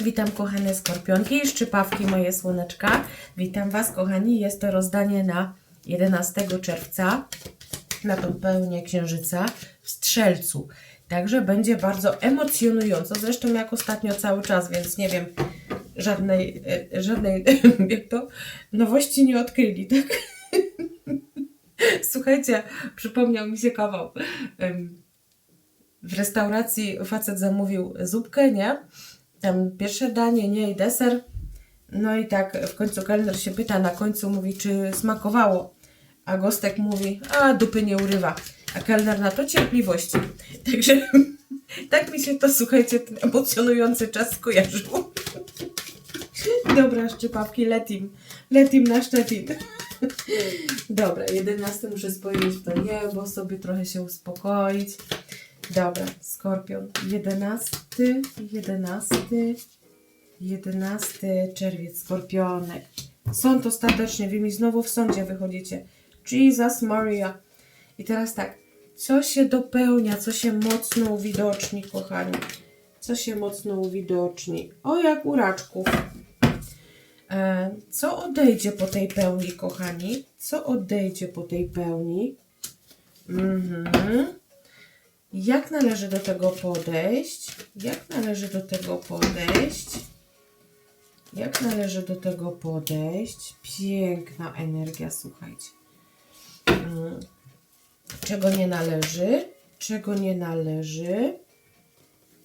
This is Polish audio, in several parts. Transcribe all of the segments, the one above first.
Witam kochane skorpionki i szczypawki moje słoneczka. Witam Was kochani, jest to rozdanie na 11 czerwca na tą pełnię księżyca w Strzelcu. Także będzie bardzo emocjonująco, zresztą jak ostatnio cały czas, więc nie wiem, żadnej, e, żadnej jak to, nowości nie odkryli, tak? Słuchajcie, przypomniał mi się kawał. W restauracji facet zamówił zupkę, nie? Tam pierwsze danie, nie? I deser. No i tak w końcu kelner się pyta, na końcu mówi, czy smakowało. A gostek mówi, a dupy nie urywa. A kelner na to cierpliwości. Także tak mi się to, słuchajcie, ten emocjonujący czas skojarzył. Dobra, szczypawki, letim. Letim na Szczecin. Dobra, 11 muszę spojrzeć w to niebo, sobie trochę się uspokoić. Dobra, Skorpion. 11, 11, 11 czerwiec, Skorpionek. Sąd ostatecznie, wy mi znowu w sądzie wychodzicie. Jesus Maria. I teraz tak, co się dopełnia, co się mocno uwidoczni, kochani? Co się mocno uwidoczni? O, jak u raczków. E, Co odejdzie po tej pełni, kochani? Co odejdzie po tej pełni? Mhm. Jak należy do tego podejść? Jak należy do tego podejść? Jak należy do tego podejść? Piękna energia, słuchajcie. Mm. Czego nie należy? Czego nie należy?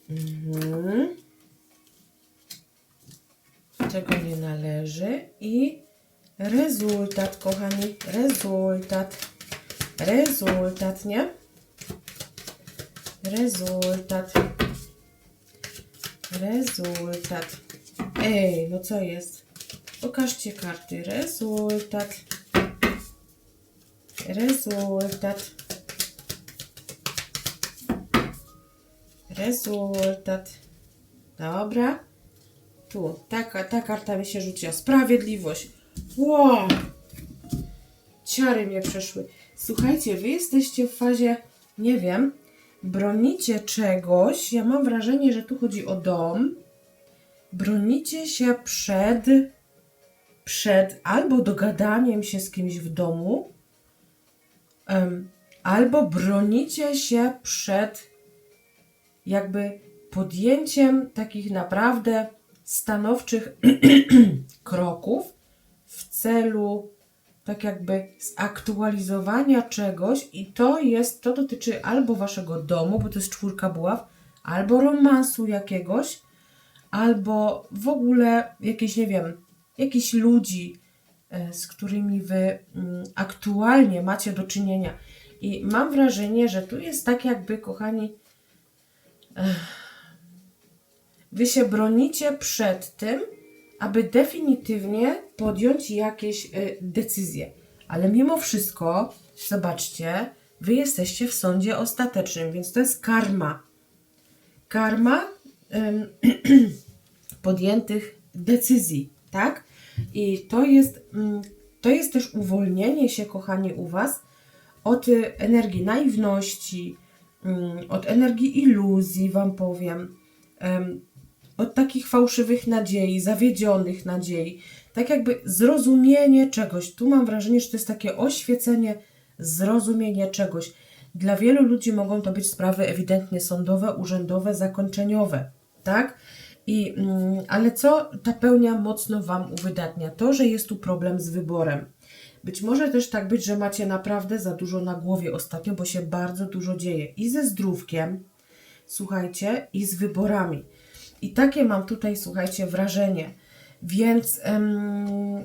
Mhm. Czego nie należy? I rezultat, kochani. Rezultat. Rezultat, nie? Rezultat. Rezultat. Ej, no co jest? Pokażcie karty. Rezultat. Rezultat. Rezultat. Dobra. Tu, taka, ta karta mi się rzuciła. Sprawiedliwość. Wow! Ciary mnie przeszły. Słuchajcie, wy jesteście w fazie, nie wiem, bronicie czegoś. Ja mam wrażenie, że tu chodzi o dom. Bronicie się przed, przed albo dogadaniem się z kimś w domu, em, albo bronicie się przed jakby podjęciem takich naprawdę stanowczych kroków w celu tak jakby zaktualizowania czegoś i to jest, to dotyczy albo waszego domu, bo to jest czwórka buław, albo romansu jakiegoś, albo w ogóle jakieś, nie wiem, jakichś ludzi, e, z którymi wy mm, aktualnie macie do czynienia. I mam wrażenie, że tu jest tak jakby, kochani, wy się bronicie przed tym, aby definitywnie podjąć jakieś y, decyzje. Ale mimo wszystko, zobaczcie, wy jesteście w sądzie ostatecznym, więc to jest karma. Karma podjętych decyzji, tak? I to jest, ym, to jest też uwolnienie się, kochani, u Was od energii naiwności, ym, od energii iluzji, Wam powiem. Od takich fałszywych nadziei, zawiedzionych nadziei, tak jakby zrozumienie czegoś. Tu mam wrażenie, że to jest takie oświecenie, zrozumienie czegoś. Dla wielu ludzi mogą to być sprawy ewidentnie sądowe, urzędowe, zakończeniowe, tak? I, mm, ale co ta pełnia mocno Wam uwydatnia? To, że jest tu problem z wyborem. Być może też tak być, że macie naprawdę za dużo na głowie ostatnio, bo się bardzo dużo dzieje i ze zdrówkiem, słuchajcie, i z wyborami. I takie mam tutaj, słuchajcie, wrażenie. Więc em,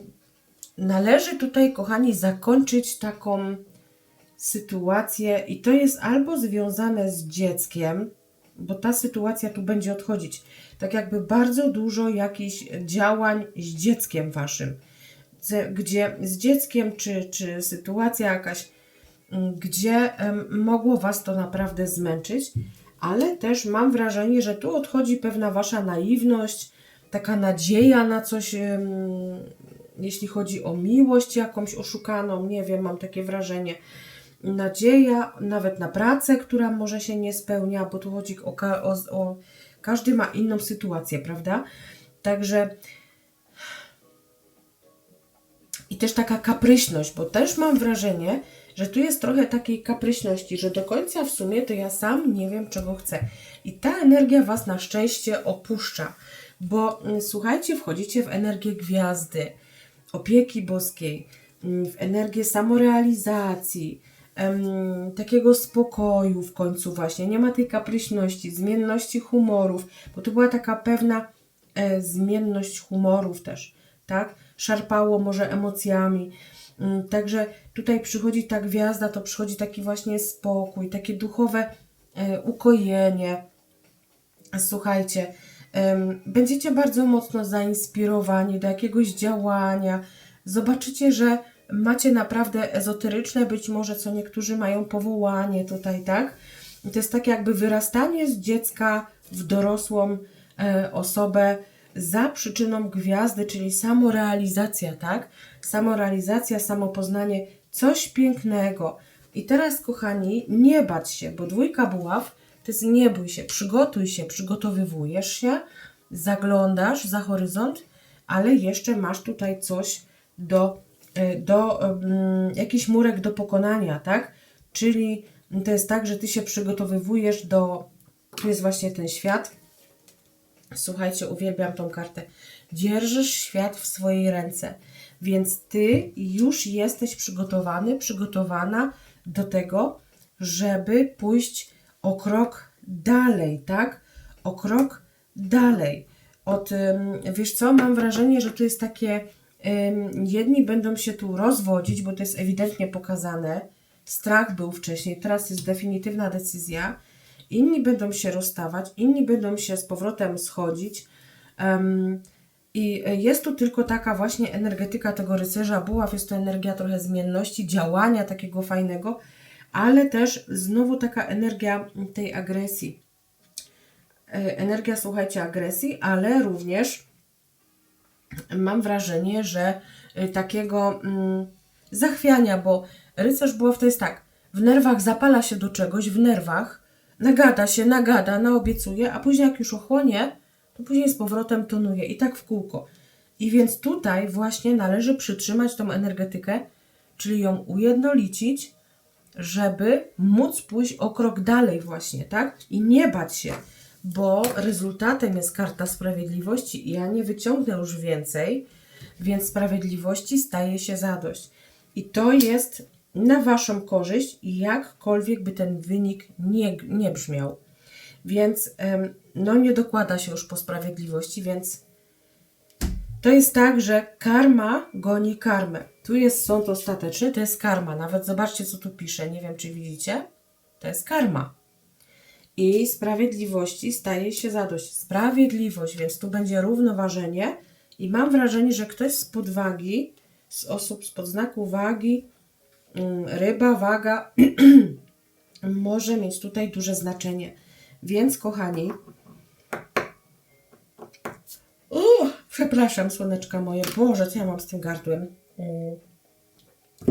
należy tutaj, kochani, zakończyć taką sytuację, i to jest albo związane z dzieckiem, bo ta sytuacja tu będzie odchodzić. Tak jakby bardzo dużo jakichś działań z dzieckiem waszym, Gdzie- z dzieckiem, czy, czy sytuacja jakaś, m, gdzie mogło was to naprawdę zmęczyć, ale też mam wrażenie, że tu odchodzi pewna wasza naiwność, taka nadzieja na coś, jeśli chodzi o miłość jakąś oszukaną, nie wiem, mam takie wrażenie. Nadzieja nawet na pracę, która może się nie spełnia, bo tu chodzi o, o, o każdy ma inną sytuację, prawda? Także i też taka kapryśność, bo też mam wrażenie, że tu jest trochę takiej kapryśności, że do końca w sumie to ja sam nie wiem, czego chcę. I ta energia Was na szczęście opuszcza, bo mm, słuchajcie, wchodzicie w energię gwiazdy, opieki boskiej, mm, w energię samorealizacji, em, takiego spokoju w końcu właśnie. Nie ma tej kapryśności, zmienności humorów, bo to była taka pewna e, zmienność humorów też, tak? Szarpało może emocjami. Mm, Także tutaj przychodzi ta gwiazda, to przychodzi taki właśnie spokój, takie duchowe e, ukojenie. Słuchajcie, będziecie bardzo mocno zainspirowani do jakiegoś działania. Zobaczycie, że macie naprawdę ezoteryczne, być może co niektórzy mają powołanie tutaj, tak? To jest tak jakby wyrastanie z dziecka w dorosłą e, osobę za przyczyną gwiazdy, czyli samorealizacja, tak? Samorealizacja, samopoznanie, coś pięknego. I teraz, kochani, nie bać się, bo dwójka buław to jest nie bój się, przygotuj się, przygotowywujesz się, zaglądasz za horyzont, ale jeszcze masz tutaj coś do, e, do um, jakiś murek do pokonania, tak? Czyli to jest tak, że ty się przygotowywujesz do, tu jest właśnie ten świat, Słuchajcie, uwielbiam tą kartę. Dzierżysz świat w swojej ręce, więc ty już jesteś przygotowany, przygotowana do tego, żeby pójść o krok dalej, tak? O krok dalej. Od, wiesz co, mam wrażenie, że tu jest takie, jedni będą się tu rozwodzić, bo to jest ewidentnie pokazane. Strach był wcześniej, teraz jest definitywna decyzja inni będą się rozstawać, inni będą się z powrotem schodzić. Um, I jest tu tylko taka właśnie energetyka tego rycerza buław, jest to energia trochę zmienności, działania takiego fajnego, ale też znowu taka energia tej agresji. E, Energia, słuchajcie, agresji, ale również mam wrażenie, że y, takiego mm, zachwiania, bo rycerz buław to jest tak, w nerwach zapala się do czegoś, w nerwach, nagada się, nagada, naobiecuje, a później jak już ochłonie, to później z powrotem tonuje i tak w kółko. I więc tutaj właśnie należy przytrzymać tą energetykę, czyli ją ujednolicić, żeby móc pójść o krok dalej właśnie, tak? I nie bać się, bo rezultatem jest karta sprawiedliwości i ja nie wyciągnę już więcej, więc sprawiedliwości staje się zadość. I to jest na Waszą korzyść, jakkolwiek by ten wynik nie, nie brzmiał. Więc no nie dokłada się już po sprawiedliwości, więc to jest tak, że karma goni karmę. Tu jest sąd ostateczny, to jest karma. Nawet zobaczcie, co tu pisze. Nie wiem, czy widzicie. To jest karma. I sprawiedliwości staje się zadość. Sprawiedliwość, więc tu będzie równoważenie. I mam wrażenie, że ktoś z podwagi, z osób spod znaku wagi, ryba, waga, może mieć tutaj duże znaczenie. Więc, kochani, przepraszam, słoneczka moje. Boże, co ja mam z tym gardłem? Mm.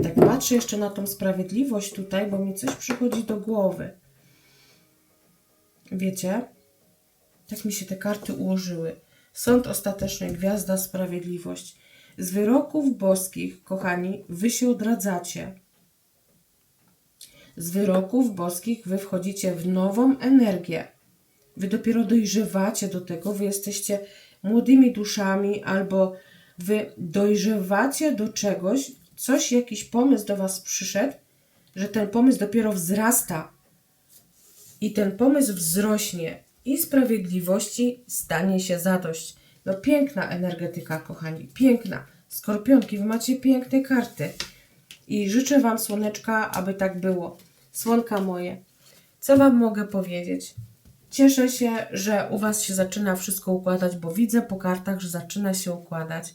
Tak patrzę jeszcze na tą sprawiedliwość tutaj, bo mi coś przychodzi do głowy. Wiecie? Tak mi się te karty ułożyły. Sąd ostateczny, gwiazda, sprawiedliwość. Z wyroków boskich, kochani, wy się odradzacie. Z wyroków boskich wy wchodzicie w nową energię. Wy dopiero dojrzewacie do tego, wy jesteście młodymi duszami, albo wy dojrzewacie do czegoś, coś, jakiś pomysł do was przyszedł, że ten pomysł dopiero wzrasta. I ten pomysł wzrośnie i sprawiedliwości stanie się zadość. No piękna energetyka, kochani, piękna. Skorpionki, wy macie piękne karty. I życzę wam, słoneczka, aby tak było. Słonka moje, co wam mogę powiedzieć? Cieszę się, że u Was się zaczyna wszystko układać, bo widzę po kartach, że zaczyna się układać.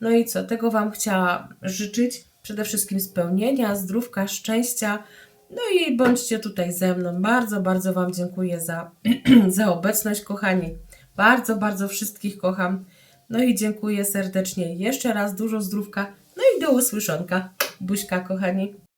No i co, tego Wam chciała życzyć. Przede wszystkim spełnienia, zdrówka, szczęścia. No i bądźcie tutaj ze mną. Bardzo, bardzo Wam dziękuję za, za obecność, kochani. Bardzo, bardzo wszystkich kocham. No i dziękuję serdecznie. Jeszcze raz dużo zdrówka. No i do usłyszonka. Buźka, kochani.